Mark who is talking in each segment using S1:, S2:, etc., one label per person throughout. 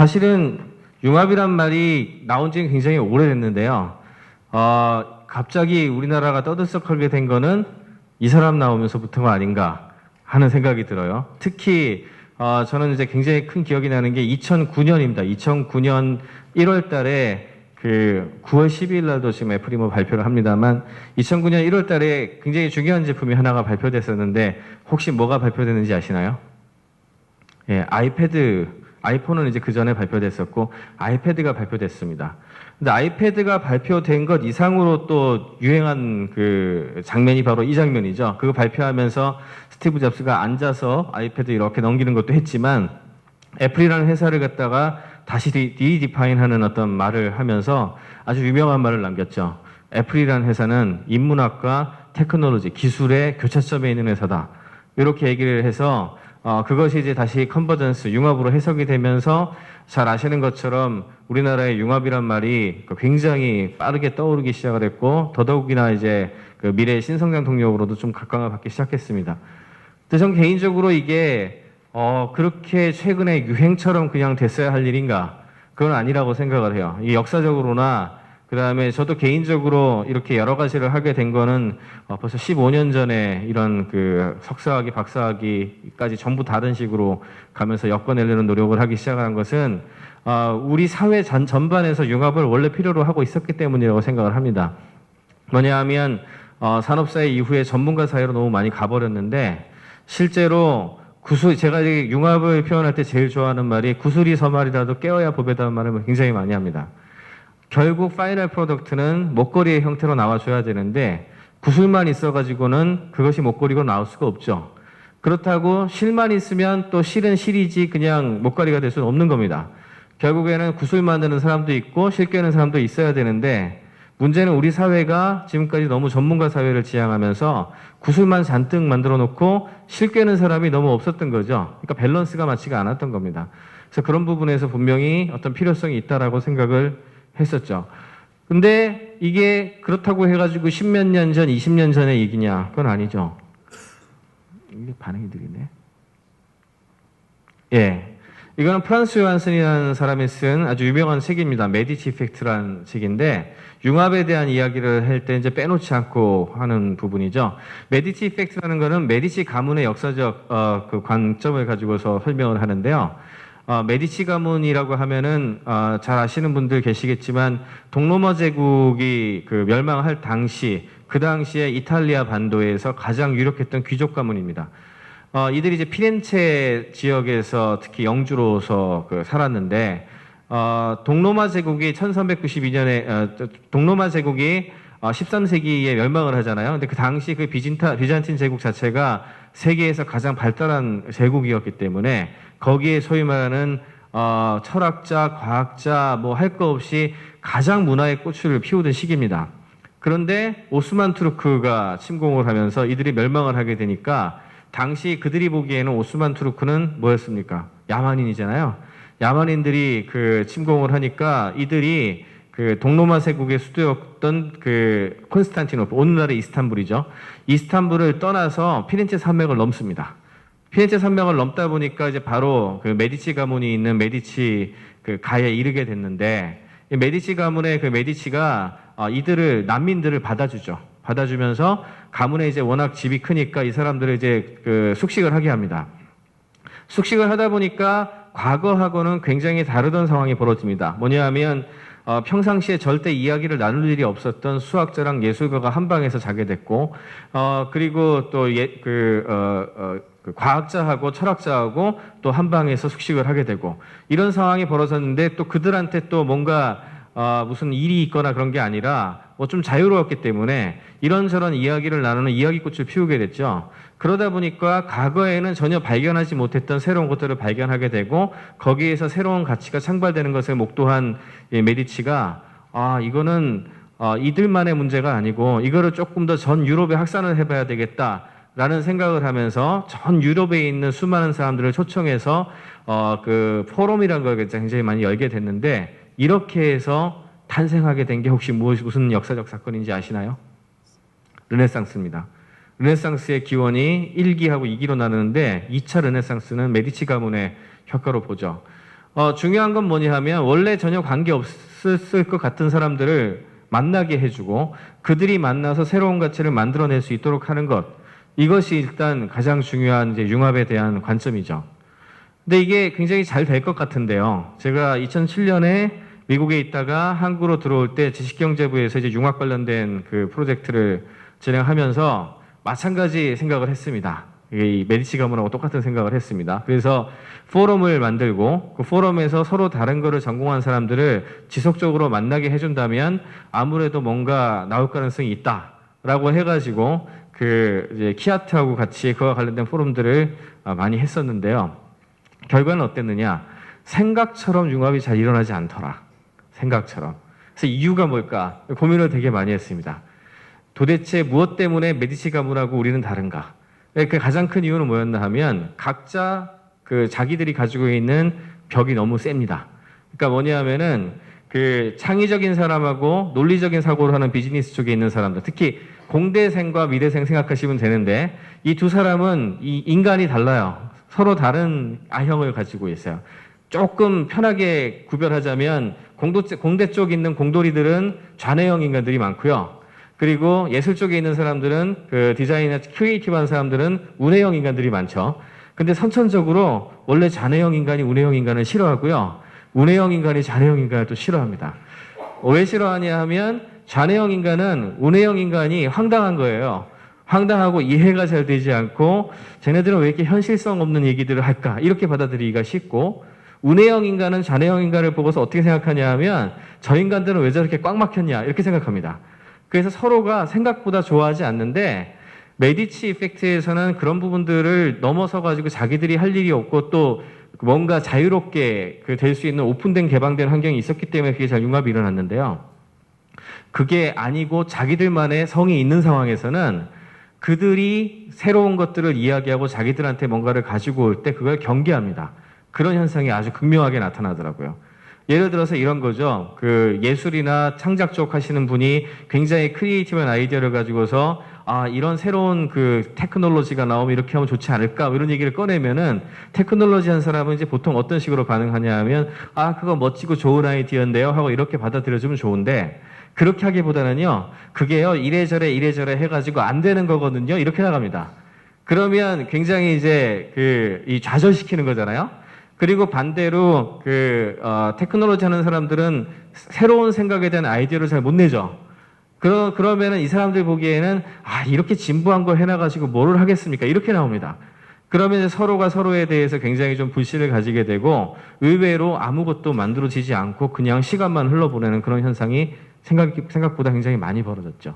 S1: 사실은 융합이란 말이 나온 지는 굉장히 오래됐는데요. 어, 갑자기 우리나라가 떠들썩하게 된 거는 이 사람 나오면서부터가 아닌가 하는 생각이 들어요. 특히 어, 저는 이제 굉장히 큰 기억이 나는 게 2009년입니다. 2009년 1월 달에 그 9월 12일 날도 지금 애플이 뭐 발표를 합니다만 2009년 1월 달에 굉장히 중요한 제품이 하나가 발표됐었는데 혹시 뭐가 발표됐는지 아시나요? 예, 아이패드, 아이폰은 이제 그 전에 발표됐었고 아이패드가 발표됐습니다. 근데 아이패드가 발표된 것 이상으로 또 유행한 그 장면이 바로 이 장면이죠. 그거 발표하면서 스티브 잡스가 앉아서 아이패드 이렇게 넘기는 것도 했지만 애플이라는 회사를 갖다가 다시 디디파인하는 어떤 말을 하면서 아주 유명한 말을 남겼죠. 애플이라는 회사는 인문학과 테크놀로지, 기술의 교차점에 있는 회사다. 이렇게 얘기를 해서 어, 그것이 이제 다시 컨버전스, 융합으로 해석이 되면서 잘 아시는 것처럼 우리나라의 융합이란 말이 그 굉장히 빠르게 떠오르기 시작을 했고 더더욱이나 이제 그 미래의 신성장 동력으로도 좀 각광을 받기 시작했습니다. 근데 전 개인적으로 이게 어, 그렇게 최근에 유행처럼 그냥 됐어야 할 일인가? 그건 아니라고 생각을 해요. 이 역사적으로나 그 다음에 저도 개인적으로 이렇게 여러 가지를 하게 된 거는 어, 벌써 15년 전에 이런 그 석사학위, 박사학위까지 전부 다른 식으로 가면서 엮어내려는 노력을 하기 시작한 것은 어, 우리 사회 전, 전반에서 융합을 원래 필요로 하고 있었기 때문이라고 생각을 합니다. 뭐냐 하면 어, 산업사회 이후에 전문가 사회로 너무 많이 가버렸는데 실제로 구슬 제가 이 융합을 표현할 때 제일 좋아하는 말이 구슬이 서말이라도 깨어야 보배다는 말을 굉장히 많이 합니다. 결국 파이널 프로덕트는 목걸이의 형태로 나와줘야 되는데 구슬만 있어가지고는 그것이 목걸이로 나올 수가 없죠. 그렇다고 실만 있으면 또 실은 실이지 그냥 목걸이가 될 수는 없는 겁니다. 결국에는 구슬 만드는 사람도 있고 실 꿰는 사람도 있어야 되는데 문제는 우리 사회가 지금까지 너무 전문가 사회를 지향하면서 구슬만 잔뜩 만들어 놓고 실 꿰는 사람이 너무 없었던 거죠. 그러니까 밸런스가 맞지가 않았던 겁니다. 그래서 그런 부분에서 분명히 어떤 필요성이 있다라고 생각을 했었죠. 근데 이게 그렇다고 해가지고 십몇 년 전, 20년 전의 얘기냐? 그건 아니죠. 이게 반응이 느리네. 예. 이거는 프란스 요한슨이라는 사람이 쓴 아주 유명한 책입니다. 메디치 이펙트라는 책인데 융합에 대한 이야기를 할 때 이제 빼놓지 않고 하는 부분이죠. 메디치 이펙트라는 거는 메디치 가문의 역사적 어, 그 관점을 가지고서 설명을 하는데요. 어, 메디치 가문이라고 하면은 어, 잘 아시는 분들 계시겠지만 동로마 제국이 그 멸망할 당시 그 당시에 이탈리아 반도에서 가장 유력했던 귀족 가문입니다. 어, 이들이 이제 피렌체 지역에서 특히 영주로서 그 살았는데 어, 동로마 제국이 1392년에 어, 동로마 제국이 어, 13세기에 멸망을 하잖아요. 근데 그 당시 그 비진타 비잔틴 제국 자체가 세계에서 가장 발달한 제국이었기 때문에 거기에 소위 말하는 어, 철학자, 과학자 뭐할거 없이 가장 문화의 꽃을 피우던 시기입니다. 그런데 오스만 투르크가 침공을 하면서 이들이 멸망을 하게 되니까 당시 그들이 보기에는 오스만 투르크는 뭐였습니까? 야만인이잖아요. 야만인들이 그 침공을 하니까 이들이 그 동로마 세국의 수도였던 그 콘스탄티노플 오늘날의 이스탄불이죠. 이스탄불을 떠나서 피렌체 산맥을 넘습니다. 피렌체 산맥을 넘다 보니까 이제 바로 그 메디치 가문이 있는 메디치 그 가에 이르게 됐는데 이 메디치 가문의 그 메디치가 어, 이들을 난민들을 받아주죠. 받아주면서 가문에 이제 워낙 집이 크니까 이 사람들을 이제 그 숙식을 하게 합니다. 숙식을 하다 보니까 과거하고는 굉장히 다르던 상황이 벌어집니다. 뭐냐 하면 어, 평상시에 절대 이야기를 나눌 일이 없었던 수학자랑 예술가가 한 방에서 자게 됐고, 어, 그리고 또 예, 그, 어, 어, 그 과학자하고 철학자하고 또 한 방에서 숙식을 하게 되고, 이런 상황이 벌어졌는데 또 그들한테 또 뭔가 어, 무슨 일이 있거나 그런 게 아니라 뭐 좀 자유로웠기 때문에 이런저런 이야기를 나누는 이야기꽃을 피우게 됐죠. 그러다 보니까 과거에는 전혀 발견하지 못했던 새로운 것들을 발견하게 되고 거기에서 새로운 가치가 창발되는 것을 목도한 이 메디치가 아 이거는 어, 이들만의 문제가 아니고 이거를 조금 더 전 유럽에 확산을 해봐야 되겠다 라는 생각을 하면서 전 유럽에 있는 수많은 사람들을 초청해서 어, 그 포럼이라는 걸 굉장히 많이 열게 됐는데 이렇게 해서 탄생하게 된 게 혹시 무엇 무슨 역사적 사건인지 아시나요? 르네상스입니다. 르네상스의 기원이 1기하고 2기로 나누는데 2차 르네상스는 메디치 가문의 효과로 보죠. 어, 중요한 건 뭐냐 하면 원래 전혀 관계 없었을 것 같은 사람들을 만나게 해주고 그들이 만나서 새로운 가치를 만들어낼 수 있도록 하는 것. 이것이 일단 가장 중요한 이제 융합에 대한 관점이죠. 근데 이게 굉장히 잘 될 것 같은데요. 제가 2007년에 미국에 있다가 한국으로 들어올 때 지식경제부에서 이제 융합 관련된 그 프로젝트를 진행하면서 마찬가지 생각을 했습니다. 이 메디치 가문하고 똑같은 생각을 했습니다. 그래서 포럼을 만들고 그 포럼에서 서로 다른 거를 전공한 사람들을 지속적으로 만나게 해준다면 아무래도 뭔가 나올 가능성이 있다라고 해가지고 그 키아트하고 같이 그와 관련된 포럼들을 아, 많이 했었는데요. 결과는 어땠느냐? 생각처럼 융합이 잘 일어나지 않더라. 생각처럼. 그래서 이유가 뭘까? 고민을 되게 많이 했습니다. 도대체 무엇 때문에 메디치 가문하고 우리는 다른가? 그 가장 큰 이유는 뭐였나 하면 각자 그 자기들이 가지고 있는 벽이 너무 셉니다. 그러니까 뭐냐 하면은 그 창의적인 사람하고 논리적인 사고를 하는 비즈니스 쪽에 있는 사람들, 특히 공대생과 미대생 생각하시면 되는데 이 두 사람은 이 인간이 달라요. 서로 다른 아형을 가지고 있어요. 조금 편하게 구별하자면 공도, 공대 쪽 있는 공돌이들은 좌뇌형 인간들이 많고요. 그리고 예술 쪽에 있는 사람들은 그 디자인이나 크리에이티브한 사람들은 우뇌형 인간들이 많죠. 근데 선천적으로 원래 좌뇌형 인간이 우뇌형 인간을 싫어하고요. 우뇌형 인간이 좌뇌형 인간을 또 싫어합니다. 왜 싫어하냐 하면 좌뇌형 인간은 우뇌형 인간이 황당한 거예요. 황당하고 이해가 잘 되지 않고 쟤네들은 왜 이렇게 현실성 없는 얘기들을 할까 이렇게 받아들이기가 쉽고 우뇌형 인간은 좌뇌형 인간을 보고서 어떻게 생각하냐 하면 저 인간들은 왜 저렇게 꽉 막혔냐 이렇게 생각합니다. 그래서 서로가 생각보다 좋아하지 않는데 메디치 이펙트에서는 그런 부분들을 넘어서 가지고 자기들이 할 일이 없고 또 뭔가 자유롭게 그 될 수 있는 오픈된 개방된 환경이 있었기 때문에 그게 잘 융합이 일어났는데요. 그게 아니고 자기들만의 성이 있는 상황에서는 그들이 새로운 것들을 이야기하고 자기들한테 뭔가를 가지고 올 때 그걸 경계합니다. 그런 현상이 아주 극명하게 나타나더라고요. 예를 들어서 이런 거죠. 그 예술이나 창작 쪽 하시는 분이 굉장히 크리에이티브한 아이디어를 가지고서 아, 이런 새로운 그 테크놀로지가 나오면 이렇게 하면 좋지 않을까? 뭐 이런 얘기를 꺼내면은 테크놀로지 한 사람은 이제 보통 어떤 식으로 반응하냐 하면 아, 그거 멋지고 좋은 아이디어인데요? 하고 이렇게 받아들여주면 좋은데 그렇게 하기보다는요, 그게요, 이래저래 이래저래 해가지고 안 되는 거거든요. 이렇게 나갑니다. 그러면 굉장히 이제 그, 이 좌절시키는 거잖아요? 그리고 반대로 그, 어, 테크놀로지 하는 사람들은 새로운 생각에 대한 아이디어를 잘 못 내죠. 그러, 그러면은 이 사람들 보기에는 아, 이렇게 진부한 걸 해놔가지고 뭐를 하겠습니까? 이렇게 나옵니다. 그러면 서로가 서로에 대해서 굉장히 좀 불신을 가지게 되고 의외로 아무것도 만들어지지 않고 그냥 시간만 흘러보내는 그런 현상이 생각, 생각보다 굉장히 많이 벌어졌죠.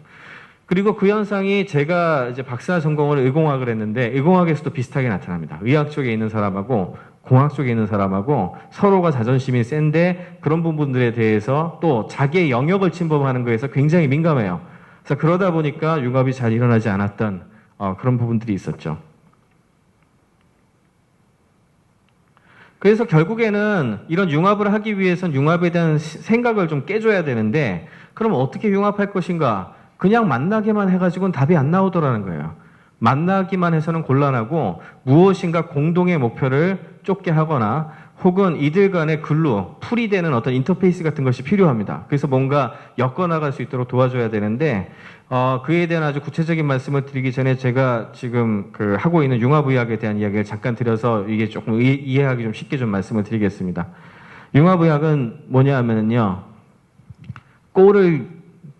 S1: 그리고 그 현상이 제가 이제 박사 전공을 의공학을 했는데 의공학에서도 비슷하게 나타납니다. 의학 쪽에 있는 사람하고 공학 쪽에 있는 사람하고 서로가 자존심이 센데 그런 부분들에 대해서 또 자기의 영역을 침범하는 거에서 굉장히 민감해요. 그래서 그러다 보니까 융합이 잘 일어나지 않았던 어, 그런 부분들이 있었죠. 그래서 결국에는 이런 융합을 하기 위해선 융합에 대한 생각을 좀 깨줘야 되는데 그럼 어떻게 융합할 것인가? 그냥 만나기만 해가지고는 답이 안 나오더라는 거예요. 만나기만 해서는 곤란하고 무엇인가 공동의 목표를 쫓게 하거나 혹은 이들 간의 글로 풀이 되는 어떤 인터페이스 같은 것이 필요합니다. 그래서 뭔가 엮어나갈 수 있도록 도와줘야 되는데 어, 그에 대한 아주 구체적인 말씀을 드리기 전에 제가 지금 그 하고 있는 융합의학에 대한 이야기를 잠깐 드려서 이게 조금 의, 이해하기 좀 쉽게 좀 말씀을 드리겠습니다. 융합의학은 뭐냐 하면요. 꼴을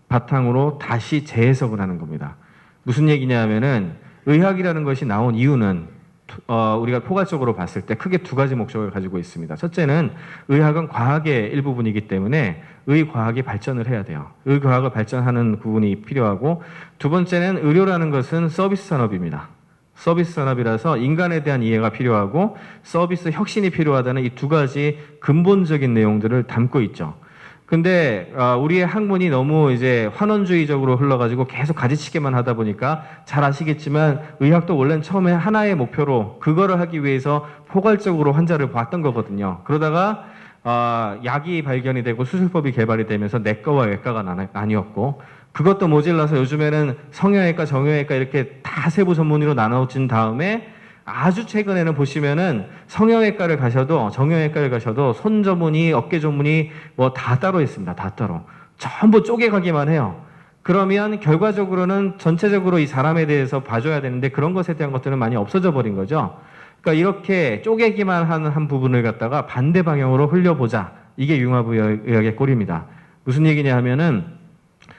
S1: 바탕으로 다시 재해석을 하는 겁니다. 무슨 얘기냐 하면은 의학이라는 것이 나온 이유는 어, 우리가 포괄적으로 봤을 때 크게 두 가지 목적을 가지고 있습니다. 첫째는 의학은 과학의 일부분이기 때문에 의과학이 발전을 해야 돼요. 의과학을 발전하는 부분이 필요하고 두 번째는 의료라는 것은 서비스 산업입니다. 서비스 산업이라서 인간에 대한 이해가 필요하고 서비스 혁신이 필요하다는 이 두 가지 근본적인 내용들을 담고 있죠. 근데 어, 우리의 학문이 너무 이제 환원주의적으로 흘러가지고 계속 가지치기만 하다 보니까 잘 아시겠지만 의학도 원래는 처음에 하나의 목표로 그거를 하기 위해서 포괄적으로 환자를 봤던 거거든요. 그러다가 어, 약이 발견이 되고 수술법이 개발이 되면서 내과와 외과가 나뉘었고 그것도 모질라서 요즘에는 성형외과, 정형외과 이렇게 다 세부 전문의로 나눠진 다음에 아주 최근에는 보시면은 성형외과를 가셔도 정형외과를 가셔도 손 전문의, 어깨 전문의 뭐다 따로 있습니다. 다 따로. 전부 쪼개가기만 해요. 그러면 결과적으로는 전체적으로 이 사람에 대해서 봐줘야 되는데 그런 것에 대한 것들은 많이 없어져 버린 거죠. 그러니까 이렇게 쪼개기만 하는 한 부분을 갖다가 반대 방향으로 흘려보자. 이게 융합의학의 꼴입니다. 무슨 얘기냐 하면은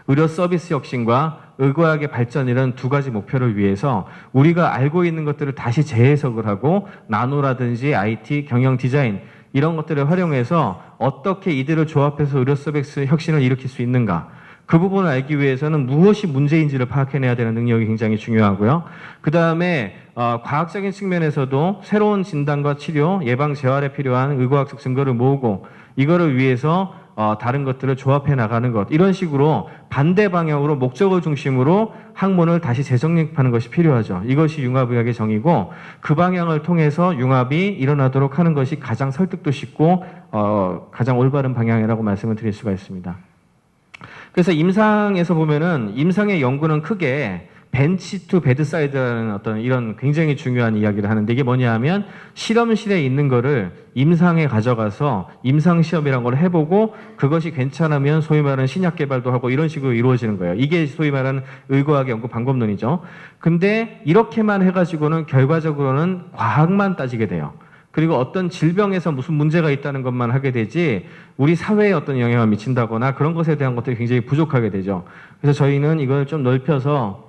S1: 의료 서비스 혁신과 의과학의 발전 이런 두 가지 목표를 위해서 우리가 알고 있는 것들을 다시 재해석을 하고 나노라든지 IT, 경영 디자인 이런 것들을 활용해서 어떻게 이들을 조합해서 의료 서비스 혁신을 일으킬 수 있는가 그 부분을 알기 위해서는 무엇이 문제인지를 파악해내야 되는 능력이 굉장히 중요하고요. 그 다음에 어, 과학적인 측면에서도 새로운 진단과 치료, 예방 재활에 필요한 의과학적 증거를 모으고 이거를 위해서 어, 다른 것들을 조합해 나가는 것 이런 식으로 반대 방향으로 목적을 중심으로 학문을 다시 재정립하는 것이 필요하죠. 이것이 융합의학의 정의고 그 방향을 통해서 융합이 일어나도록 하는 것이 가장 설득도 쉽고 어, 가장 올바른 방향이라고 말씀을 드릴 수가 있습니다. 그래서 임상에서 보면은 임상의 연구는 크게 벤치 투 베드사이드라는 어떤 이런 굉장히 중요한 이야기를 하는데 이게 뭐냐 하면 실험실에 있는 거를 임상에 가져가서 임상 시험이란 걸 해보고 그것이 괜찮으면 소위 말하는 신약 개발도 하고 이런 식으로 이루어지는 거예요. 이게 소위 말하는 의과학 연구 방법론이죠. 근데 이렇게만 해가지고는 결과적으로는 과학만 따지게 돼요. 그리고 어떤 질병에서 무슨 문제가 있다는 것만 하게 되지 우리 사회에 어떤 영향을 미친다거나 그런 것에 대한 것들이 굉장히 부족하게 되죠. 그래서 저희는 이걸 좀 넓혀서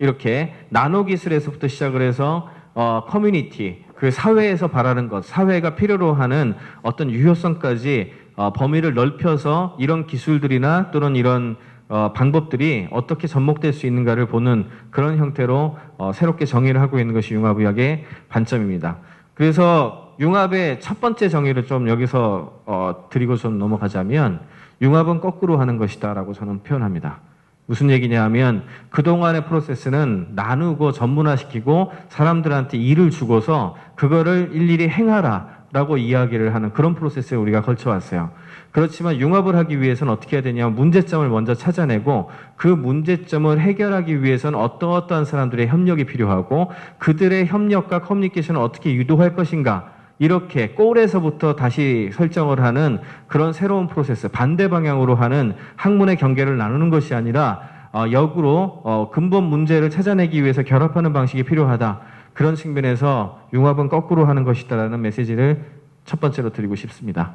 S1: 이렇게 나노 기술에서부터 시작을 해서 어, 커뮤니티 그 사회에서 바라는 것, 사회가 필요로 하는 어떤 유효성까지 어, 범위를 넓혀서 이런 기술들이나 또는 이런 어, 방법들이 어떻게 접목될 수 있는가를 보는 그런 형태로 어, 새롭게 정의를 하고 있는 것이 융합의학의 관점입니다. 그래서 융합의 첫 번째 정의를 좀 여기서 어, 드리고 좀 넘어가자면 융합은 거꾸로 하는 것이다라고 저는 표현합니다. 무슨 얘기냐 하면 그동안의 프로세스는 나누고 전문화시키고 사람들한테 일을 주고서 그거를 일일이 행하라 라고 이야기를 하는 그런 프로세스에 우리가 걸쳐왔어요. 그렇지만 융합을 하기 위해서는 어떻게 해야 되냐 문제점을 먼저 찾아내고 그 문제점을 해결하기 위해서는 어떠어떠한 사람들의 협력이 필요하고 그들의 협력과 커뮤니케이션을 어떻게 유도할 것인가 이렇게 꼴에서부터 다시 설정을 하는 그런 새로운 프로세스 반대 방향으로 하는 학문의 경계를 나누는 것이 아니라 어, 역으로 어, 근본 문제를 찾아내기 위해서 결합하는 방식이 필요하다. 그런 측면에서 융합은 거꾸로 하는 것이다라는 메시지를 첫 번째로 드리고 싶습니다.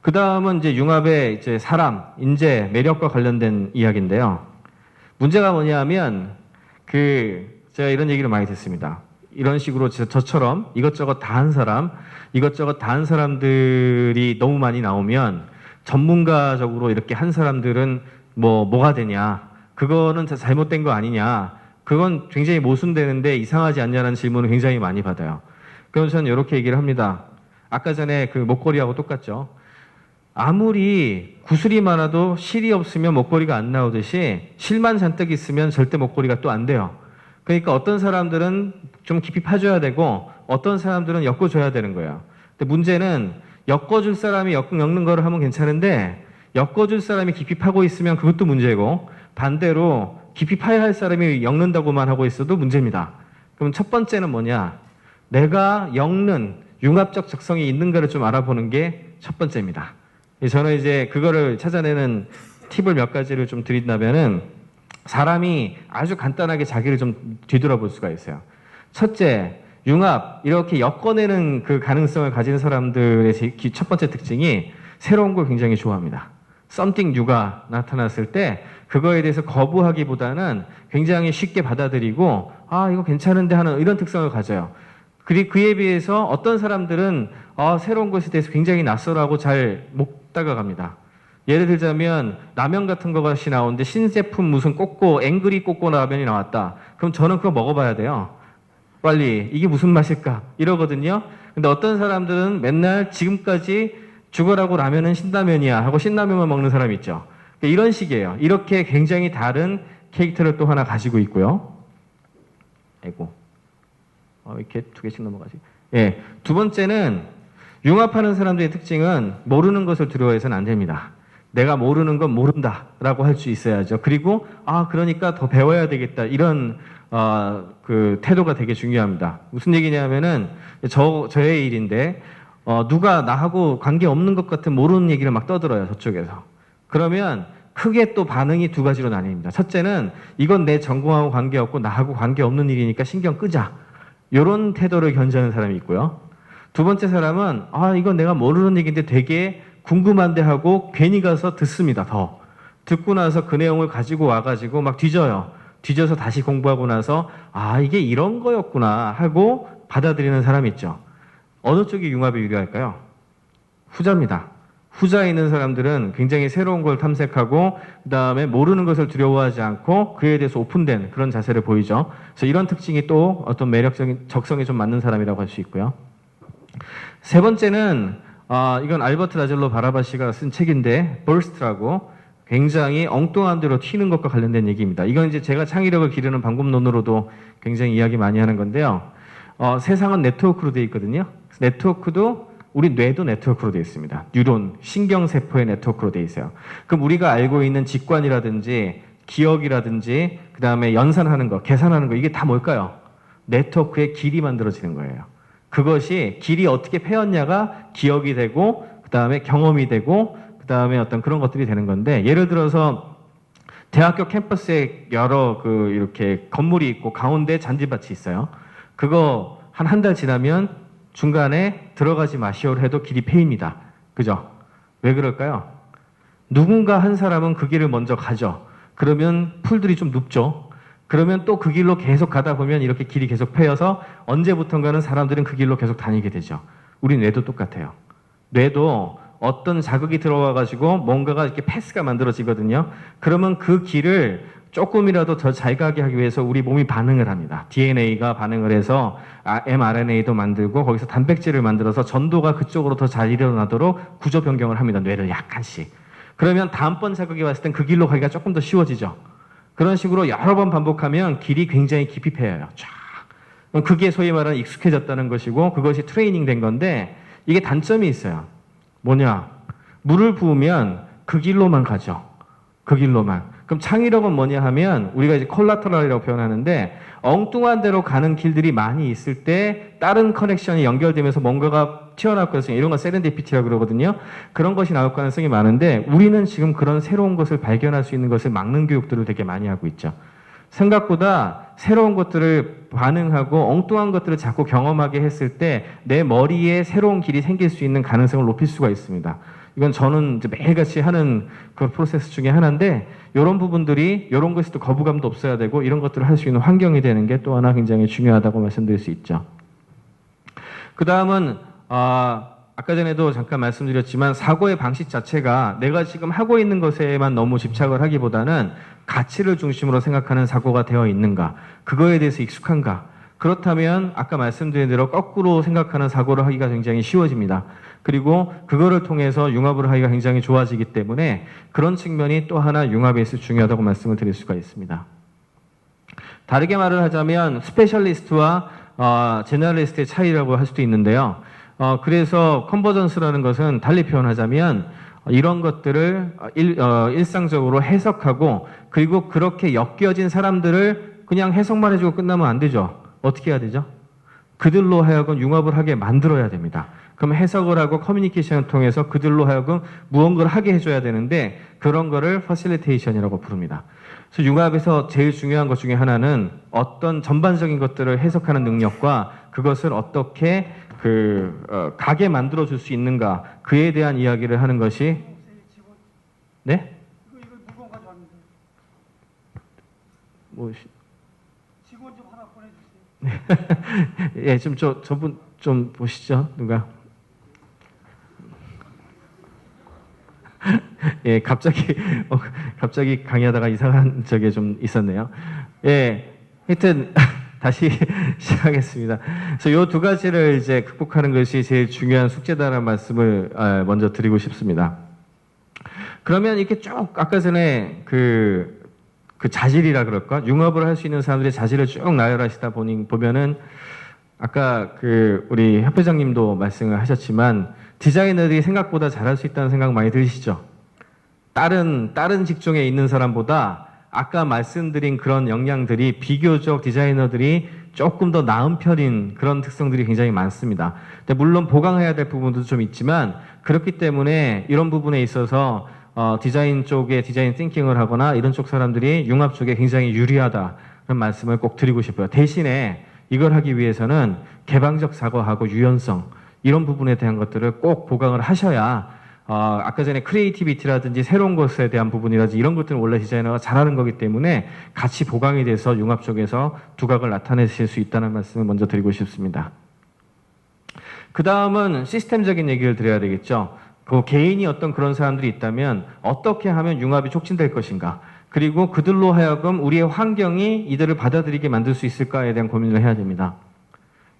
S1: 그 다음은 이제 융합의 이제 사람, 인재, 매력과 관련된 이야기인데요. 문제가 뭐냐면 그 제가 이런 얘기를 많이 듣습니다. 이런 식으로 저처럼 이것저것 다 한 사람, 이것저것 다 한 사람들이 너무 많이 나오면 전문가적으로 이렇게 한 사람들은 뭐 뭐가 되냐? 그거는 잘못된 거 아니냐? 그건 굉장히 모순되는데 이상하지 않냐는 질문을 굉장히 많이 받아요. 그래서 저는 이렇게 얘기를 합니다. 아까 전에 그 목걸이하고 똑같죠. 아무리 구슬이 많아도 실이 없으면 목걸이가 안 나오듯이 실만 잔뜩 있으면 절대 목걸이가 또 안 돼요. 그러니까 어떤 사람들은 좀 깊이 파줘야 되고 어떤 사람들은 엮어줘야 되는 거예요. 근데 문제는 엮어줄 사람이 엮, 는 거를 하면 괜찮은데 엮어줄 사람이 깊이 파고 있으면 그것도 문제고 반대로 깊이 파야 할 사람이 엮는다고만 하고 있어도 문제입니다. 그럼 첫 번째는 뭐냐? 내가 엮는 융합적 적성이 있는가를 좀 알아보는 게 첫 번째입니다. 저는 이제 그거를 찾아내는 팁을 몇 가지를 좀 드린다면은 사람이 아주 간단하게 자기를 좀 뒤돌아볼 수가 있어요. 첫째, 융합, 이렇게 엮어내는 그 가능성을 가진 사람들의 첫 번째 특징이 새로운 걸 굉장히 좋아합니다. 썸띵 뉴가 나타났을 때 그거에 대해서 거부하기보다는 굉장히 쉽게 받아들이고 아 이거 괜찮은데 하는 이런 특성을 가져요. 그리 그에 비해서 어떤 사람들은 아, 새로운 것에 대해서 굉장히 낯설하고 잘 못 다가갑니다. 예를 들자면 라면 같은 것이 나오는데 신제품 무슨 꼬꼬 앵그리 꼬꼬 라면이 나왔다. 그럼 저는 그거 먹어봐야 돼요. 빨리 이게 무슨 맛일까 이러거든요. 근데 어떤 사람들은 맨날 지금까지 죽어라고 라면은 신라면이야 하고 신라면만 먹는 사람 있죠. 그러니까 이런 식이에요. 이렇게 굉장히 다른 캐릭터를 또 하나 가지고 있고요. 아이고. 어, 이렇게 두 개씩 넘어가지. 예. 두 번째는 융합하는 사람들의 특징은 모르는 것을 두려워해서는 안 됩니다. 내가 모르는 건 모른다라고 할 수 있어야죠. 그리고 아 그러니까 더 배워야 되겠다 이런 어, 그 태도가 되게 중요합니다. 무슨 얘기냐면은 저 저의 일인데 어, 누가 나하고 관계 없는 것 같은 모르는 얘기를 막 떠들어요 저쪽에서. 그러면 크게 또 반응이 두 가지로 나뉩니다. 첫째는 이건 내 전공하고 관계 없고 나하고 관계 없는 일이니까 신경 끄자. 이런 태도를 견지하는 사람이 있고요. 두 번째 사람은 아 이건 내가 모르는 얘기인데 되게 궁금한데 하고 괜히 가서 듣습니다. 더 듣고 나서 그 내용을 가지고 와가지고 막 뒤져요. 뒤져서 다시 공부하고 나서 아 이게 이런 거였구나 하고 받아들이는 사람이 있죠. 어느 쪽이 융합에 유리할까요? 후자입니다. 후자에 있는 사람들은 굉장히 새로운 걸 탐색하고 그다음에 모르는 것을 두려워하지 않고 그에 대해서 오픈된 그런 자세를 보이죠. 그래서 이런 특징이 또 어떤 매력적인 적성에 좀 맞는 사람이라고 할 수 있고요. 세 번째는 아, 이건 알버트 라젤로 바라바시가 쓴 책인데 버스트라고 굉장히 엉뚱한 대로 튀는 것과 관련된 얘기입니다. 이건 이제 제가 창의력을 기르는 방법론으로도 굉장히 이야기 많이 하는 건데요. 어, 세상은 네트워크로 되어 있거든요. 네트워크도 우리 뇌도 네트워크로 되어 있습니다. 뉴론, 신경세포의 네트워크로 되어 있어요. 그럼 우리가 알고 있는 직관이라든지 기억이라든지 그 다음에 연산하는 거, 계산하는 거 이게 다 뭘까요? 네트워크의 길이 만들어지는 거예요. 그것이 길이 어떻게 패였냐가 기억이 되고 그 다음에 경험이 되고 그 다음에 어떤 그런 것들이 되는 건데 예를 들어서 대학교 캠퍼스에 여러 그 이렇게 건물이 있고 가운데 잔디밭이 있어요. 그거 한 한 달 지나면 중간에 들어가지 마시오를 해도 길이 패입니다. 그죠? 왜 그럴까요? 누군가 한 사람은 그 길을 먼저 가죠. 그러면 풀들이 좀 눕죠. 그러면 또 그 길로 계속 가다 보면 이렇게 길이 계속 패여서 언제부턴가는 사람들은 그 길로 계속 다니게 되죠. 우리 뇌도 똑같아요. 뇌도 어떤 자극이 들어와 가지고 뭔가가 이렇게 패스가 만들어지거든요. 그러면 그 길을 조금이라도 더 잘 가게 하기 위해서 우리 몸이 반응을 합니다. DNA가 반응을 해서 아, mRNA도 만들고 거기서 단백질을 만들어서 전도가 그쪽으로 더 잘 일어나도록 구조 변경을 합니다. 뇌를 약간씩. 그러면 다음번 자극이 왔을 땐 그 길로 가기가 조금 더 쉬워지죠. 그런 식으로 여러 번 반복하면 길이 굉장히 깊이 패여요. 쫙. 그게 소위 말하는 익숙해졌다는 것이고 그것이 트레이닝 된 건데 이게 단점이 있어요. 뭐냐? 물을 부으면 그 길로만 가죠. 그 길로만. 그럼 창의력은 뭐냐 하면 우리가 이제 콜라터럴이라고 표현하는데 엉뚱한 데로 가는 길들이 많이 있을 때 다른 커넥션이 연결되면서 뭔가가 튀어나올 가능성이 이런 건 세렌디피티라고 그러거든요. 그런 것이 나올 가능성이 많은데 우리는 지금 그런 새로운 것을 발견할 수 있는 것을 막는 교육들을 되게 많이 하고 있죠. 생각보다 새로운 것들을 반응하고 엉뚱한 것들을 자꾸 경험하게 했을 때 내 머리에 새로운 길이 생길 수 있는 가능성을 높일 수가 있습니다. 이건 저는 매일같이 하는 그 프로세스 중에 하나인데 이런 부분들이 이런 또 거부감도 없어야 되고 이런 것들을 할 수 있는 환경이 되는 게 또 하나 굉장히 중요하다고 말씀드릴 수 있죠. 그 다음은 아, 아까 전에도 잠깐 말씀드렸지만 사고의 방식 자체가 내가 지금 하고 있는 것에만 너무 집착을 하기보다는 가치를 중심으로 생각하는 사고가 되어 있는가, 그거에 대해서 익숙한가. 그렇다면 아까 말씀드린 대로 거꾸로 생각하는 사고를 하기가 굉장히 쉬워집니다. 그리고 그거를 통해서 융합을 하기가 굉장히 좋아지기 때문에 그런 측면이 또 하나 융합에 있어 중요하다고 말씀을 드릴 수가 있습니다. 다르게 말을 하자면 스페셜리스트와 어, 제너럴리스트의 차이라고 할 수도 있는데요. 어, 그래서 컨버전스라는 것은 달리 표현하자면 이런 것들을 일, 어, 일상적으로 해석하고 그리고 그렇게 엮여진 사람들을 그냥 해석만 해주고 끝나면 안 되죠. 어떻게 해야 되죠? 그들로 하여금 융합을 하게 만들어야 됩니다. 그럼 해석을 하고 커뮤니케이션을 통해서 그들로 하여금 무언가를 하게 해줘야 되는데 그런 거를 퍼실리테이션이라고 부릅니다. 그래서 융합에서 제일 중요한 것 중에 하나는 어떤 전반적인 것들을 해석하는 능력과 그것을 어떻게 그 어, 가게 만들어 줄 수 있는가 그에 대한 이야기를 하는 것이 네? 뭐
S2: 직원 좀 하나 보내주세요.
S1: 예, 좀 저 저분 좀 보시죠. 누가? 예, 갑자기 어, 갑자기 강의하다가 이상한 적이 좀 있었네요. 예, 하여튼 다시 시작하겠습니다. 그래서 이 두 가지를 이제 극복하는 것이 제일 중요한 숙제다라는 말씀을 아, 먼저 드리고 싶습니다. 그러면 이렇게 쭉 아까 전에 그, 그 자질이라 그럴까? 융합을 할 수 있는 사람들의 자질을 쭉 나열하시다 보니 보면은 아까 그 우리 협회장님도 말씀을 하셨지만 디자이너들이 생각보다 잘할 수 있다는 생각 많이 들으시죠? 다른 다른 직종에 있는 사람보다 아까 말씀드린 그런 역량들이 비교적 디자이너들이 조금 더 나은 편인 그런 특성들이 굉장히 많습니다. 물론 보강해야 될 부분도 좀 있지만 그렇기 때문에 이런 부분에 있어서 어, 디자인 쪽에 디자인 띵킹을 하거나 이런 쪽 사람들이 융합 쪽에 굉장히 유리하다는 말씀을 꼭 드리고 싶어요. 대신에 이걸 하기 위해서는 개방적 사고하고 유연성 이런 부분에 대한 것들을 꼭 보강을 하셔야 어, 아까 전에 크리에이티비티라든지 새로운 것에 대한 부분이라든지 이런 것들은 원래 디자이너가 잘하는 거기 때문에 같이 보강이 돼서 융합 쪽에서 두각을 나타내실 수 있다는 말씀을 먼저 드리고 싶습니다. 그 다음은 시스템적인 얘기를 드려야 되겠죠. 그 개인이 어떤 그런 사람들이 있다면 어떻게 하면 융합이 촉진될 것인가. 그리고 그들로 하여금 우리의 환경이 이들을 받아들이게 만들 수 있을까에 대한 고민을 해야 됩니다.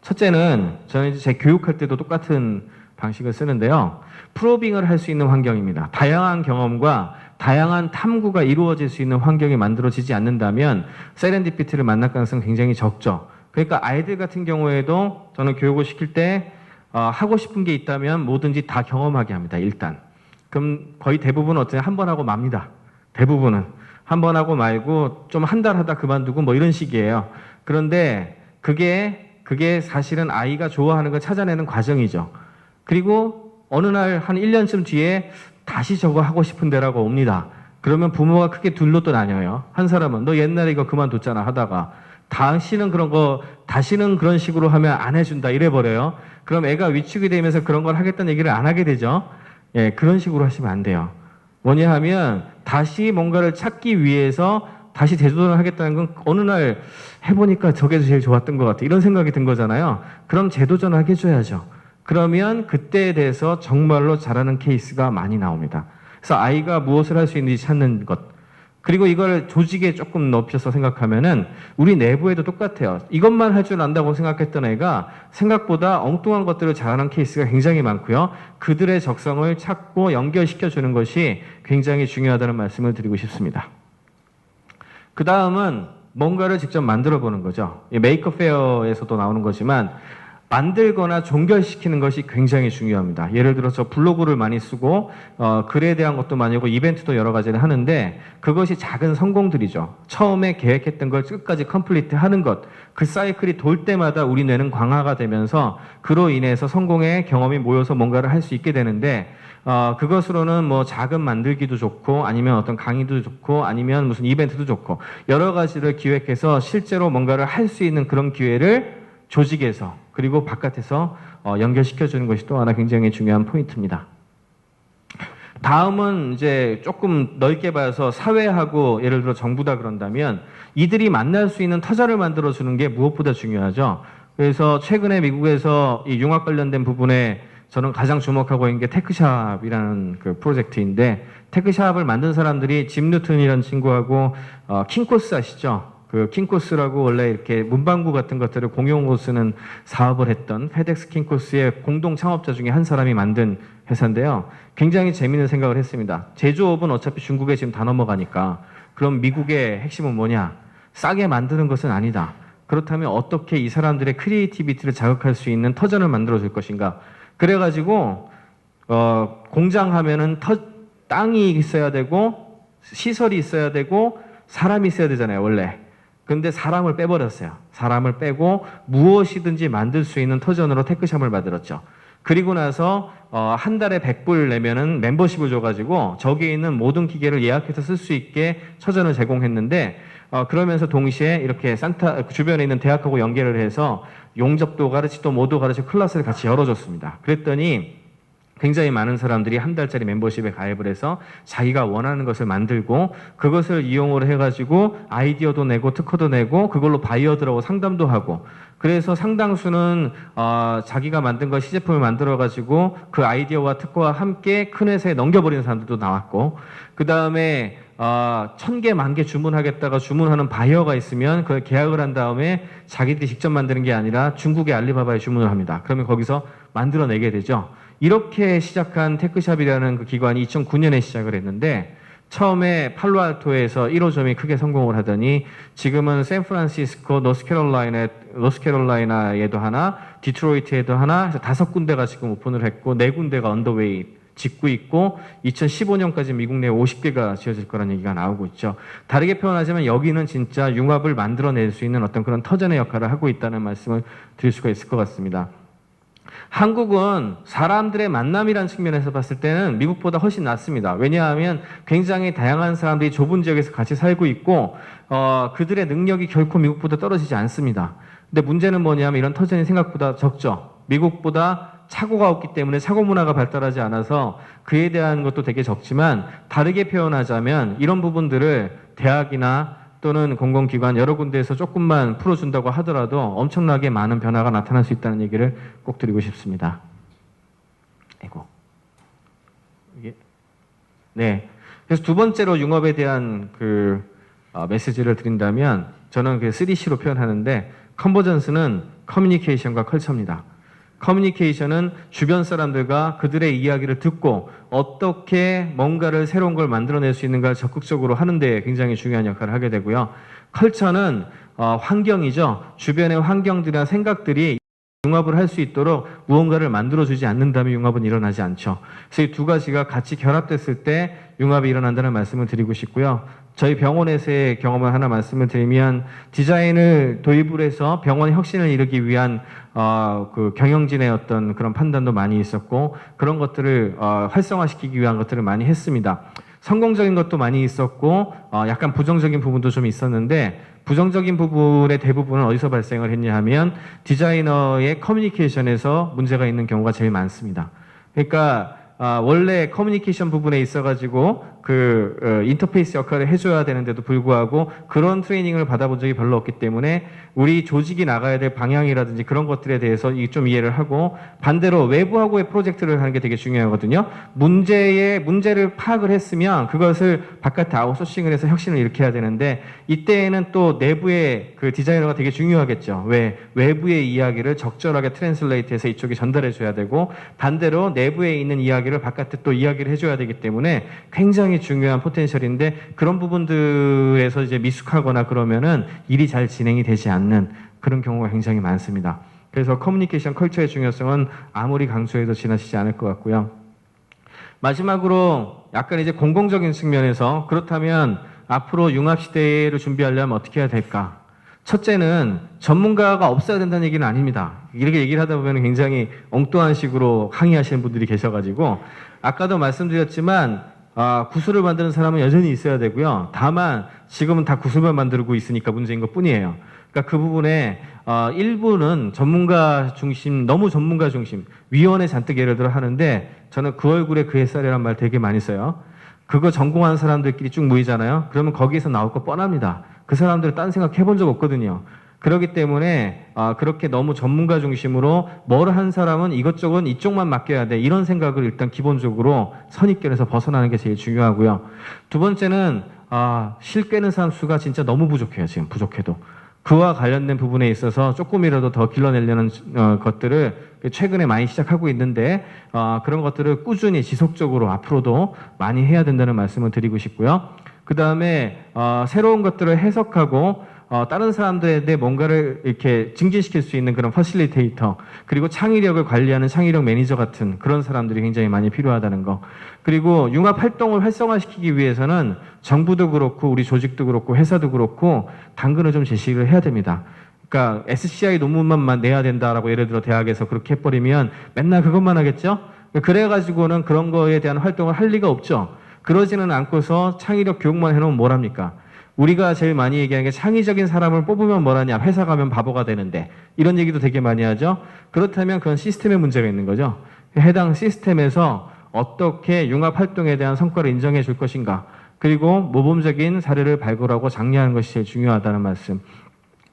S1: 첫째는 저는 이제 제 교육할 때도 똑같은 방식을 쓰는데요. 프로빙을 할 수 있는 환경입니다. 다양한 경험과 다양한 탐구가 이루어질 수 있는 환경이 만들어지지 않는다면 세렌디피티를 만날 가능성은 굉장히 적죠. 그러니까 아이들 같은 경우에도 저는 교육을 시킬 때 어, 하고 싶은 게 있다면 뭐든지 다 경험하게 합니다. 일단. 그럼 거의 대부분은 어떻게 한 번 하고 맙니다. 대부분은 한 번 하고 말고 좀 한 달 하다 그만두고 뭐 이런 식이에요. 그런데 그게 그게 사실은 아이가 좋아하는 걸 찾아내는 과정이죠. 그리고 어느 날 한 1년쯤 뒤에 다시 저거 하고 싶은데라고 옵니다. 그러면 부모가 크게 둘로 또 나뉘어요. 한 사람은 너 옛날에 이거 그만뒀잖아 하다가 다시는 그런 거 다시는 그런 식으로 하면 안 해준다 이래 버려요. 그럼 애가 위축이 되면서 그런 걸 하겠다는 얘기를 안 하게 되죠. 예, 그런 식으로 하시면 안 돼요. 뭐냐 하면 다시 뭔가를 찾기 위해서 다시 재도전을 하겠다는 건 어느 날 해보니까 저게 제일 좋았던 것 같아. 이런 생각이 든 거잖아요. 그럼 재도전을 하게 해줘야죠. 그러면 그때에 대해서 정말로 잘하는 케이스가 많이 나옵니다. 그래서 아이가 무엇을 할 수 있는지 찾는 것. 그리고 이걸 조직에 조금 높여서 생각하면은 우리 내부에도 똑같아요. 이것만 할 줄 안다고 생각했던 애가 생각보다 엉뚱한 것들을 잘하는 케이스가 굉장히 많고요. 그들의 적성을 찾고 연결시켜 주는 것이 굉장히 중요하다는 말씀을 드리고 싶습니다. 그 다음은 뭔가를 직접 만들어 보는 거죠. 이 메이커 페어에서도 나오는 거지만 만들거나 종결시키는 것이 굉장히 중요합니다. 예를 들어서 블로그를 많이 쓰고 어, 글에 대한 것도 많이 하고 이벤트도 여러 가지를 하는데 그것이 작은 성공들이죠. 처음에 계획했던 걸 끝까지 컴플리트 하는 것. 그 사이클이 돌 때마다 우리 뇌는 강화가 되면서 그로 인해서 성공의 경험이 모여서 뭔가를 할 수 있게 되는데 어, 그것으로는 뭐 자금 만들기도 좋고 아니면 어떤 강의도 좋고 아니면 무슨 이벤트도 좋고 여러 가지를 기획해서 실제로 뭔가를 할 수 있는 그런 기회를 조직에서 그리고 바깥에서 어, 연결시켜 주는 것이 또 하나 굉장히 중요한 포인트입니다. 다음은 이제 조금 넓게 봐서 사회하고 예를 들어 정부다 그런다면 이들이 만날 수 있는 터전을 만들어 주는 게 무엇보다 중요하죠. 그래서 최근에 미국에서 이 융합 관련된 부분에 저는 가장 주목하고 있는 게 테크샵이라는 그 프로젝트인데 테크샵을 만든 사람들이 짐 뉴튼이라는 친구하고 어, 킹코스 아시죠? 그 킹코스라고 원래 이렇게 문방구 같은 것들을 공용으로 쓰는 사업을 했던 페덱스 킹코스의 공동 창업자 중에 한 사람이 만든 회사인데요. 굉장히 재미있는 생각을 했습니다. 제조업은 어차피 중국에 지금 다 넘어가니까 그럼 미국의 핵심은 뭐냐? 싸게 만드는 것은 아니다. 그렇다면 어떻게 이 사람들의 크리에이티비티를 자극할 수 있는 터전을 만들어 줄 것인가? 그래가지고 어, 공장 하면은 터, 땅이 있어야 되고 시설이 있어야 되고 사람이 있어야 되잖아요 원래. 근데 사람을 빼버렸어요. 사람을 빼고 무엇이든지 만들 수 있는 터전으로 테크샵을 만들었죠. 그리고 나서 어, 한 달에 100불 내면은 멤버십을 줘가지고 저기에 있는 모든 기계를 예약해서 쓸 수 있게 터전을 제공했는데 어, 그러면서 동시에 이렇게 산타 주변에 있는 대학하고 연계를 해서 용접도 가르치고 모도 가르치고 클래스를 같이 열어줬습니다. 그랬더니 굉장히 많은 사람들이 한 달짜리 멤버십에 가입을 해서 자기가 원하는 것을 만들고 그것을 이용을 해가지고 아이디어도 내고 특허도 내고 그걸로 바이어들하고 상담도 하고 그래서 상당수는 어, 자기가 만든 걸 시제품을 만들어 가지고 그 아이디어와 특허와 함께 큰 회사에 넘겨버리는 사람들도 나왔고 그 다음에 어, 천 개, 만 개 주문하겠다가 주문하는 바이어가 있으면 그걸 계약을 한 다음에 자기들이 직접 만드는 게 아니라 중국의 알리바바에 주문을 합니다. 그러면 거기서 만들어내게 되죠. 이렇게 시작한 테크샵이라는 그 기관이 2009년에 시작을 했는데 처음에 팔로알토에서 1호점이 크게 성공을 하더니 지금은 샌프란시스코, 노스캐롤라이나, 노스캐롤라이나에도 하나, 디트로이트에도 하나, 다섯 군데가 지금 오픈을 했고 네 군데가 언더웨이 짓고 있고 2015년까지 미국 내 50개가 지어질 거라는 얘기가 나오고 있죠. 다르게 표현하자면 여기는 진짜 융합을 만들어낼 수 있는 어떤 그런 터전의 역할을 하고 있다는 말씀을 드릴 수가 있을 것 같습니다. 한국은 사람들의 만남이라는 측면에서 봤을 때는 미국보다 훨씬 낫습니다. 왜냐하면 굉장히 다양한 사람들이 좁은 지역에서 같이 살고 있고 어, 그들의 능력이 결코 미국보다 떨어지지 않습니다. 근데 문제는 뭐냐면 이런 터전이 생각보다 적죠. 미국보다 착오가 없기 때문에 착오 문화가 발달하지 않아서 그에 대한 것도 되게 적지만 다르게 표현하자면 이런 부분들을 대학이나 또는 공공기관 여러 군데에서 조금만 풀어준다고 하더라도 엄청나게 많은 변화가 나타날 수 있다는 얘기를 꼭 드리고 싶습니다. 아이고. 네. 그래서 두 번째로 융합에 대한 그 어, 메시지를 드린다면 저는 그 3C로 표현하는데 컨버전스는 커뮤니케이션과 컬처입니다. 커뮤니케이션은 주변 사람들과 그들의 이야기를 듣고 어떻게 뭔가를 새로운 걸 만들어낼 수 있는가를 적극적으로 하는데 굉장히 중요한 역할을 하게 되고요. 컬처는 어, 환경이죠. 주변의 환경들이나 생각들이 융합을 할 수 있도록 무언가를 만들어주지 않는다면 융합은 일어나지 않죠. 그래서 이 두 가지가 같이 결합됐을 때 융합이 일어난다는 말씀을 드리고 싶고요. 저희 병원에서의 경험을 하나 말씀을 드리면 디자인을 도입을 해서 병원 혁신을 이루기 위한 어, 그 경영진의 어떤 그런 판단도 많이 있었고 그런 것들을 어, 활성화시키기 위한 것들을 많이 했습니다. 성공적인 것도 많이 있었고 어, 약간 부정적인 부분도 좀 있었는데 부정적인 부분의 대부분은 어디서 발생을 했냐 하면 디자이너의 커뮤니케이션에서 문제가 있는 경우가 제일 많습니다. 그러니까 아, 원래 커뮤니케이션 부분에 있어가지고 그 어, 인터페이스 역할을 해줘야 되는데도 불구하고 그런 트레이닝을 받아본 적이 별로 없기 때문에 우리 조직이 나가야 될 방향이라든지 그런 것들에 대해서 이좀 이해를 하고 반대로 외부하고의 프로젝트를 하는 게 되게 중요하거든요. 문제의 문제를 파악을 했으면 그것을 바깥에 아웃소싱을 해서 혁신을 일으켜야 되는데 이때에는 또 내부의 그 디자이너가 되게 중요하겠죠. 왜 외부의 이야기를 적절하게 트랜슬레이트해서 이쪽에 전달해 줘야 되고 반대로 내부에 있는 이야기를 바깥에 또 이야기를 해줘야 되기 때문에 굉장히 중요한 포텐셜인데 그런 부분들에서 이제 미숙하거나 그러면은 일이 잘 진행이 되지 않는 그런 경우가 굉장히 많습니다. 그래서 커뮤니케이션 컬처의 중요성은 아무리 강조해도 지나치지 않을 것 같고요. 마지막으로 약간 이제 공공적인 측면에서 그렇다면 앞으로 융합 시대를 준비하려면 어떻게 해야 될까? 첫째는 전문가가 없어야 된다는 얘기는 아닙니다. 이렇게 얘기를 하다 보면 굉장히 엉뚱한 식으로 항의하시는 분들이 계셔가지고 아까도 말씀드렸지만 아, 구슬을 만드는 사람은 여전히 있어야 되고요. 다만 지금은 다 구슬만 만들고 있으니까 문제인 것 뿐이에요. 그러니까 그 부분에 어, 일부는 전문가 중심, 너무 전문가 중심, 위원회 잔뜩 예를 들어 하는데 저는 그 얼굴에 그 햇살이란 말 되게 많이 써요. 그거 전공한 사람들끼리 쭉 모이잖아요. 그러면 거기에서 나올 거 뻔합니다. 그 사람들 딴 생각 해본 적 없거든요. 그렇기 때문에 아, 그렇게 너무 전문가 중심으로 뭘 한 사람은 이것저것 이쪽만 맡겨야 돼 이런 생각을 일단 기본적으로 선입견에서 벗어나는 게 제일 중요하고요. 두 번째는 아, 실 꿰는 사람 수가 진짜 너무 부족해요. 지금 부족해도 그와 관련된 부분에 있어서 조금이라도 더 길러내려는 어, 것들을 최근에 많이 시작하고 있는데 어, 그런 것들을 꾸준히 지속적으로 앞으로도 많이 해야 된다는 말씀을 드리고 싶고요. 그 다음에 어, 새로운 것들을 해석하고 어, 다른 사람들에 뭔가를 이렇게 증진시킬 수 있는 그런 퍼실리테이터 그리고 창의력을 관리하는 창의력 매니저 같은 그런 사람들이 굉장히 많이 필요하다는 거 그리고 융합 활동을 활성화시키기 위해서는 정부도 그렇고 우리 조직도 그렇고 회사도 그렇고 당근을 좀 제시를 해야 됩니다. 그러니까 SCI 논문만 내야 된다라고 예를 들어 대학에서 그렇게 해버리면 맨날 그것만 하겠죠? 그래가지고는 그런 거에 대한 활동을 할 리가 없죠. 그러지는 않고서 창의력 교육만 해놓으면 뭐랍니까? 우리가 제일 많이 얘기하는 게 창의적인 사람을 뽑으면 뭐라냐 회사 가면 바보가 되는데 이런 얘기도 되게 많이 하죠. 그렇다면 그건 시스템에 문제가 있는 거죠. 해당 시스템에서 어떻게 융합 활동에 대한 성과를 인정해 줄 것인가 그리고 모범적인 사례를 발굴하고 장려하는 것이 제일 중요하다는 말씀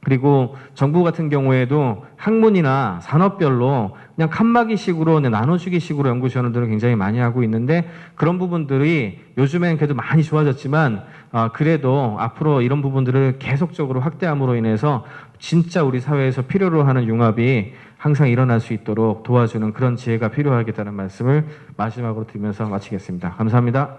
S1: 그리고 정부 같은 경우에도 학문이나 산업별로 그냥 칸막이식으로 나눠주기식으로 연구 지원들을 굉장히 많이 하고 있는데 그런 부분들이 요즘엔 그래도 많이 좋아졌지만 어, 그래도 앞으로 이런 부분들을 계속적으로 확대함으로 인해서 진짜 우리 사회에서 필요로 하는 융합이 항상 일어날 수 있도록 도와주는 그런 지혜가 필요하겠다는 말씀을 마지막으로 드리면서 마치겠습니다. 감사합니다.